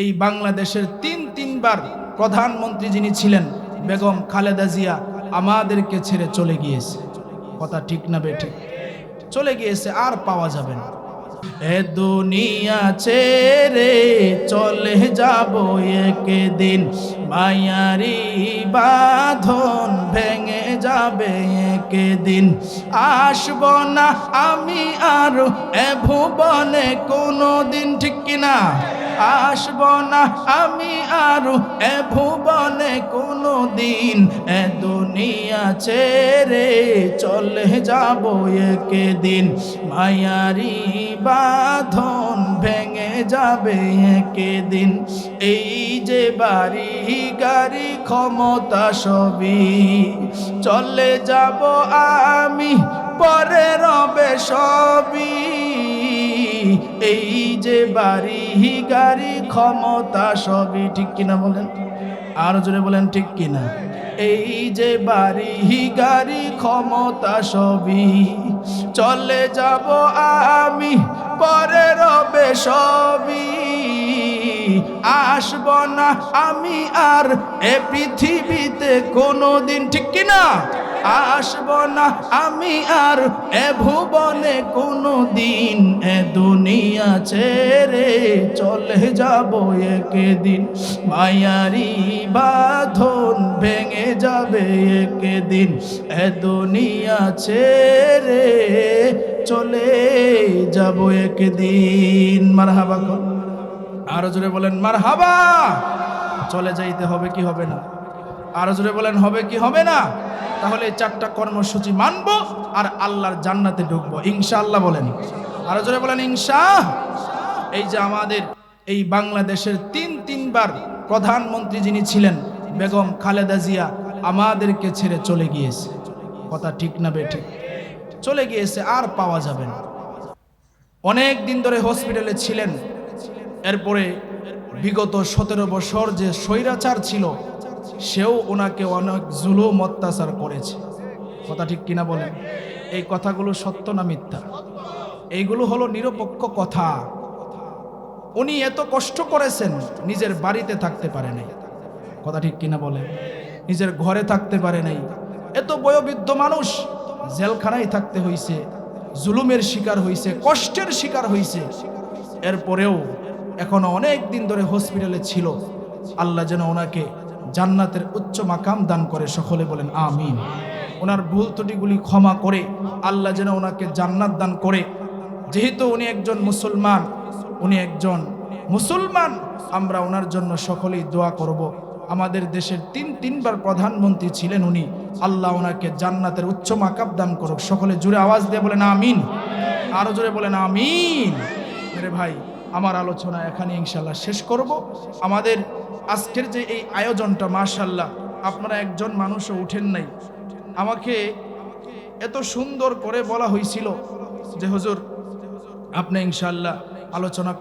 এই বাংলাদেশের তিন, তিনবার প্রধানমন্ত্রী যিনি ছিলেন, বেগম খালেদা জিয়া, আমাদেরকে ছেড়ে চলে গিয়েছে। কথা ঠিক না বেঠে চলে গিয়েছে, আর পাওয়া যাবে না। এ দুনিয়া ছেড়ে চলে যাব একদিন, মায়ারি বাঁধন ভেঙে যাবে একদিন। আসব না আমি আর এ ভুবনে কোনো দিন ঠিক কিনা? আসব না, আমি আর এ ভুবনে কোনো দিন এ দুনিয়া ছেড়ে চলে যাব একদিন। মায়ারি বাঁধন ভেঙে যাবে একদিন। এই যে বাড়ি, গাড়ি, ক্ষমতা সবই চলে যাব আমি পরে রবে সবই। এই যে বাড়ি, গাড়ি, ক্ষমতা সবই ঠিক কিনা বলেন? আর জোরে বলেন ঠিক কিনা? এই যে বাড়ি, গাড়ি, ক্ষমতা সবই। চলে যাব আমি, পরে রবে সবই। আসব না আমি আর এ পৃথিবীতে কোনোদিন, ঠিক কিনা? আসব না আমি আর, এ ভুবনে কোনো দিন এ দুনিয়া ছেড়ে চলে যাব একদিন। মায়ারি বাঁধন ভেঙে যাবে একদিন, এ দুনিয়া ছেড়ে চলে যাব একদিন। মারহাবা কর। আরও জোরে বলেন মার হাবা চলে যাইতে হবে কি হবে না? আরও জোরে বলেন, হবে কি হবে না? তাহলে এই চারটা কর্মসূচি মানব আর আল্লাহর জান্নাতে ঢুকবো। ইনশাআল্লাহ বলেন। আরও জোরে বলেন ইনশা এই যে আমাদের এই বাংলাদেশের তিন, তিনবার প্রধানমন্ত্রী যিনি ছিলেন, বেগম খালেদা জিয়া, আমাদেরকে ছেড়ে চলে গিয়েছে। কথা ঠিক না বেঠিক চলে গিয়েছে, আর পাওয়া যাবে না। অনেক দিন ধরে হসপিটালে ছিলেন। এরপরে বিগত সতেরো বছর যে স্বৈরাচার ছিল সেও ওনাকে অনেক জুলুম, অত্যাচার করেছে। কথা ঠিক কিনা বলেন? এই কথাগুলো সত্য না মিথ্যা? এইগুলো হলো নিরপেক্ষ কথা। উনি এত কষ্ট করেছেন, নিজের বাড়িতে থাকতে পারে নাই। কথা ঠিক কিনা বলেন? নিজের ঘরে থাকতে পারে নাই। এত বয়োবৃদ্ধ মানুষ জেলখানায় থাকতে হইছে, জুলুমের শিকার হইছে, কষ্টের শিকার হইছে। এরপরেও এখনও অনেক দিন ধরে হসপিটালে ছিল। আল্লাহ যেন ওনাকে জান্নাতের উচ্চ মাকাম দান করে সকলে বলেন আমিন। ওনার ভুল ত্রুটিগুলি ক্ষমা করে, আল্লাহ যেন ওনাকে জান্নাত দান করে। যেহেতু উনি একজন মুসলমান, উনি একজন মুসলমান, আমরা ওনার জন্য সকলেই দোয়া করব। আমাদের দেশের তিন, তিনবার প্রধানমন্ত্রী ছিলেন উনি। আল্লাহ ওনাকে জান্নাতের উচ্চ মাকাব দান করুক। সকলে জুড়ে আওয়াজ দিয়ে বলেন আমিন। আরও জোরে বলেন আমিন। মেরে ভাই, আমার আলোচনা এখানে ইনশাল্লাহ শেষ করব। আমাদের আজকের যে এই আয়োজনটা মাশাল্লাহ আপনারা একজন মানুষও উঠেন নাই। আমাকে এত সুন্দর করে বলা হয়েছিল যে, হজুর, আপনি ইনশাল্লাহ আলোচনা